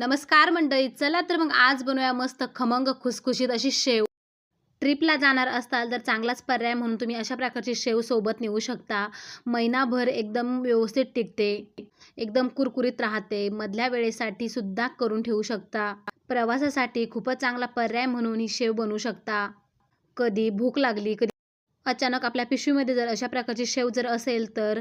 नमस्कार मंडळी चला तर मग आज बनवूया मस्त खमंग खुसखुशीत अशी शेव. ट्रिपला जाणार असताल तर चांगलाच पर्याय म्हणून तुम्ही अशा प्रकारची शेव सोबत नेऊ शकता. महिनाभर एकदम व्यवस्थित टिकते. एकदम कुरकुरीत राहते. मधल्या वेळेसाठी सुद्धा करून ठेवू शकता. प्रवासासाठी खूपच चांगला पर्याय म्हणून ही शेव बनवू शकता. कधी भूक लागली कधी अचानक आपल्या पिशवीमध्ये जर अशा प्रकारची शेव जर असेल तर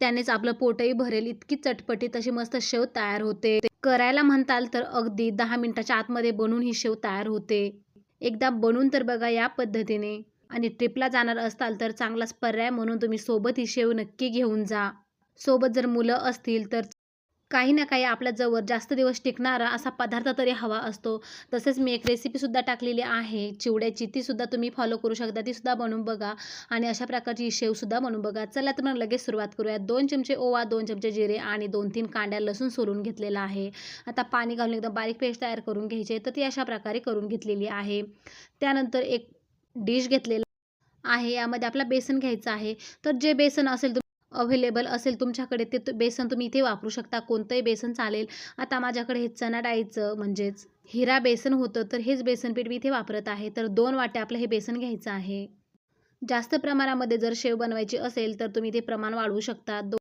त्यानेच आपलं पोटही भरेल. इतकी चटपटीत अशी मस्त शेव तयार होते. करायला म्हणताल तर अगदी दहा मिनिटाच्या आतमध्ये बनून ही शेव तयार होते. एकदा बनून तर बघा या पद्धतीने. आणि ट्रिपला जाणार असताल तर चांगलाच पर्याय म्हणून तुम्ही सोबत ही शेव नक्की घेऊन जा. सोबत जर मुलं असतील तर काही ना काही आपल्या जवळ जास्त दिवस टिकणारा असा पदार्थ तरी हवा असतो. तसेच मी एक रेसिपीसुद्धा टाकलेली आहे. चिवड्याची तीसुद्धा तुम्ही फॉलो करू शकता. तीसुद्धा बनवून बघा. आणि अशा प्रकारची शेवसुद्धा बनवून बघा. चला तर मग लगेच सुरुवात करूया. दोन चमचे ओवा दोन चमचे जिरे आणि दोन तीन कांड्या लसूण सोलून घेतलेला आहे. आता पाणी घालून एकदम बारीक पेस्ट तयार करून घ्यायची तर ती अशा प्रकारे करून घेतलेली आहे. त्यानंतर एक डिश घेतलेला आहे. यामध्ये आपला बेसन घ्यायचं आहे. तर जे बेसन असेल अव्हेलेबल असेल तुमच्याकडे ते बेसन तुम्ही इथे वापरू शकता कोणतंही बेसन चालेल. आता माझ्याकडे हे चणा डाळीचं म्हणजेच हिरा बेसन होतं तर हेच बेसन पीठ मी इथे वापरत आहे. तर दोन वाटे आपलं हे बेसन घ्यायचं आहे. जास्त प्रमाणामध्ये जर शेव बनवायची असेल तर तुम्ही ते प्रमाण वाढवू शकता. दो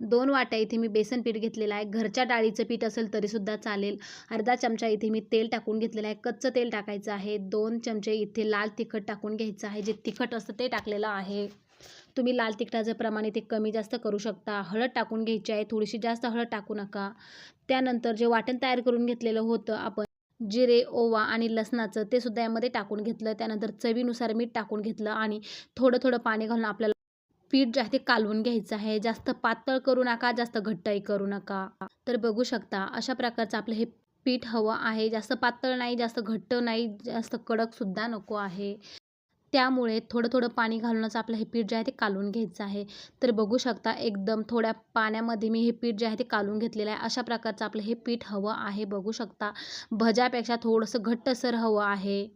दोन वाट्या इथे मी बेसन पीठ घेतलेलं आहे. घरच्या डाळीचं पीठ असेल तरीसुद्धा चालेल. अर्धा चमचा इथे मी तेल टाकून घेतलेलं आहे. कच्चं तेल टाकायचं आहे. दोन चमचे इथे लाल तिखट टाकून घ्यायचं आहे. जे तिखट असतं ते टाकलेलं आहे. तुम्ही लाल तिखटाचं प्रमाण इथे कमी जास्त करू शकता. हळद टाकून घ्यायची आहे. थोडीशी जास्त हळद टाकू नका. त्यानंतर जे वाटण तयार करून घेतलेलं होतं आपण जिरे ओवा आणि लसणाचं ते सुद्धा यामध्ये टाकून घेतलं. त्यानंतर चवीनुसार मीठ टाकून घेतलं आणि थोडं थोडं पाणी घालून आपल्याला पीठ जे आहे ते कालवून घ्यायचं आहे. जास्त पातळ करू नका जास्त घट्टही करू नका. तर बघू शकता अशा प्रकारचं आपलं हे पीठ हवं आहे. जास्त पातळ नाही जास्त घट्ट नाही जास्त कडकसुद्धा नको आहे. त्यामुळे थोडं थोडं पाणी घालूनच आपलं हे पीठ जे आहे ते कालून घ्यायचं आहे. तर बघू शकता एकदम थोड्या पाण्यामध्ये मी हे पीठ जे आहे ते कालून घेतलेलं आहे. अशा प्रकारचं आपलं हे पीठ हवं आहे. बघू शकता भज्यापेक्षा थोडंसं घट्टसर हवं आहे.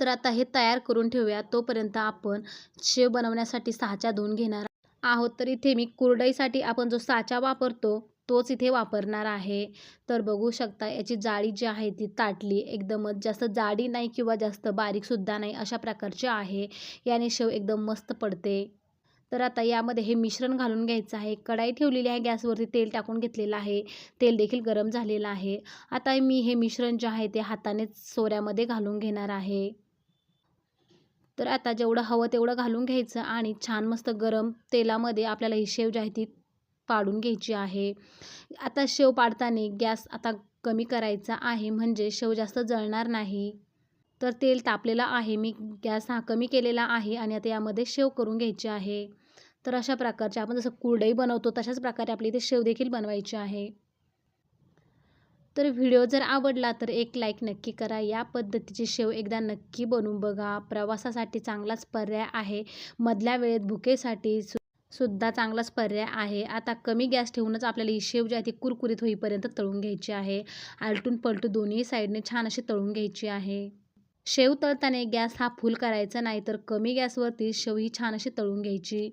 तर आता हे तयार करून ठेवूया. तोपर्यंत आपण शेव बनवण्यासाठी साचा धुवून घेणार आहोत. तर इथे मी कुरडईसाठी आपण जो साचा वापरतो तोच इथे वापरणार आहे. तर बघू शकता याची जाळी जी आहे ती ताटली. एकदमच जास्त जाडी नाही किंवा जास्त बारीकसुद्धा नाही अशा प्रकारची आहे. याने शेव एकदम मस्त पडते. तर आता यामध्ये हे मिश्रण घालून घ्यायचं आहे. कढाई ठेवलेली आहे गॅसवरती तेल टाकून घेतलेलं आहे. तेल देखील गरम झालेलं आहे. आता मी हे मिश्रण जे आहे ते हातानेच सोऱ्यामध्ये घालून घेणार आहे. तर आता जेवढं हवं तेवढं घालून घ्यायचं आणि छान मस्त गरम तेलामध्ये आपल्याला ही शेव जी आहे ती पाडून घ्यायची आहे. आता शेव पाडताना गॅस आता कमी करायचा आहे म्हणजे शेव जास्त जळणार नाही. तर तेल तापलेलं आहे मी गॅस हा कमी केलेला आहे आणि आता यामध्ये शेव करून घ्यायची आहे. तर अशा प्रकारचे आपण जसं कुरडई बनवतो तशाच प्रकारे आपली इथे शेव देखील बनवायची आहे. तर व्हिडिओ जर आवडला तर एक लाईक नक्की करा. या पद्धतीची शेव एकदा नक्की बनवून बघा. प्रवासासाठी चांगलाच पर्याय आहे. मधल्या वेळेत भुकेसाठी सुद्धा चांगलाच पर्याय आहे. आता कमी गॅस ठेवूनच आपल्याला ही शेव जी आहे ती कुरकुरीत होईपर्यंत तळून घ्यायची आहे. आलटून पलटून दोन्ही साईडने छान अशी तळून घ्यायची आहे. शेव तळताना गॅस हा फुल करायचा नाही तर कमी गॅसवरती शेव ही छान अशी तळून घ्यायची.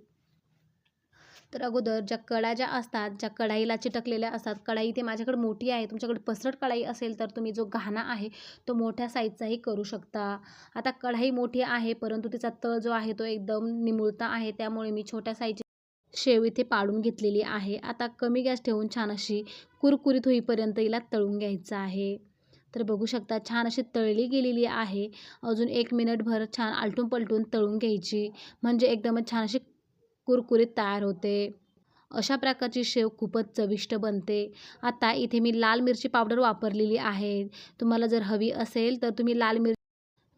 तर अगोदर ज्या कढा ज्या असतात ज्या कढाईला चिटकलेल्या असतात कढाई ते माझ्याकडे मोठी आहे तुमच्याकडे पसरट कढाई असेल तर तुम्ही जो घाणा आहे तो मोठ्या साईजचाही करू शकता. आता कढाई मोठी आहे परंतु तिचा तळ जो आहे तो एकदम निमुळता आहे त्यामुळे मी छोट्या साईजची शेव इथे पाडून घेतलेली आहे. आता कमी गॅस ठेवून छान अशी कुरकुरीत होईपर्यंत हिला तळून घ्यायचं आहे. तर बघू शकता छान अशी तळली गेलेली आहे. अजून एक मिनिटभर छान आलटून पलटून तळून घ्यायची. म्हणजे एकदमच छान अशी कुरकुरीत तयार होते. अशा प्रकारची शेव खूपच चविष्ट बनते. आता इथे मी लाल मिरची पावडर वापरलेली आहे. तुम्हाला जर हवी असेल तर तुम्ही लाल मिर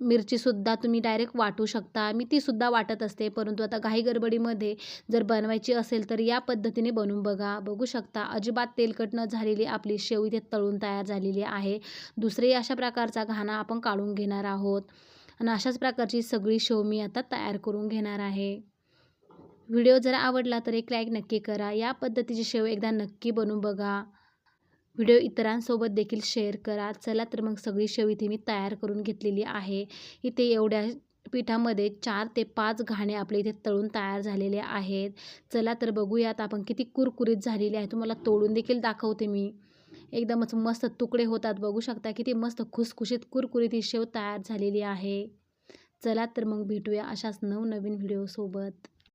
मिरचीसुद्धा तुम्ही डायरेक्ट वाटू शकता. मी तीसुद्धा वाटत असते परंतु आता घाई गडबडीमध्ये जर बनवायची असेल तर या पद्धतीने बनवून बघा. बघू शकता अजिबात तेलकट न झालेली आपली शेव इथे तळून तयार झालेली आहे. दुसरे अशा प्रकारचा घाणा आपण काढून घेणार आहोत. आणि अशाच प्रकारची सगळी शेव मी आता तयार करून घेणार आहे. व्हिडिओ जर आवडला तर एक लाईक नक्की करा. या पद्धतीची शेव एकदा नक्की बनवून बघा. व्हिडिओ इतरांसोबत देखील शेअर करा. चला तर मग सगळी शेव इथे मी तयार करून घेतलेली आहे. इथे एवढ्या पिठामध्ये चार ते पाच घाणे आपले इथे तळून तयार झालेले आहेत. चला तर बघूयात आपण किती कुरकुरीत झालेले आहे. तुम्हाला तोडून देखील दाखवते मी. एकदमच मस्त तुकडे होतात. बघू शकता किती मस्त खुसखुशीत कुरकुरीत ही शेव तयार झालेली आहे. चला तर मग भेटूया अशाच नवनवीन व्हिडिओसोबत.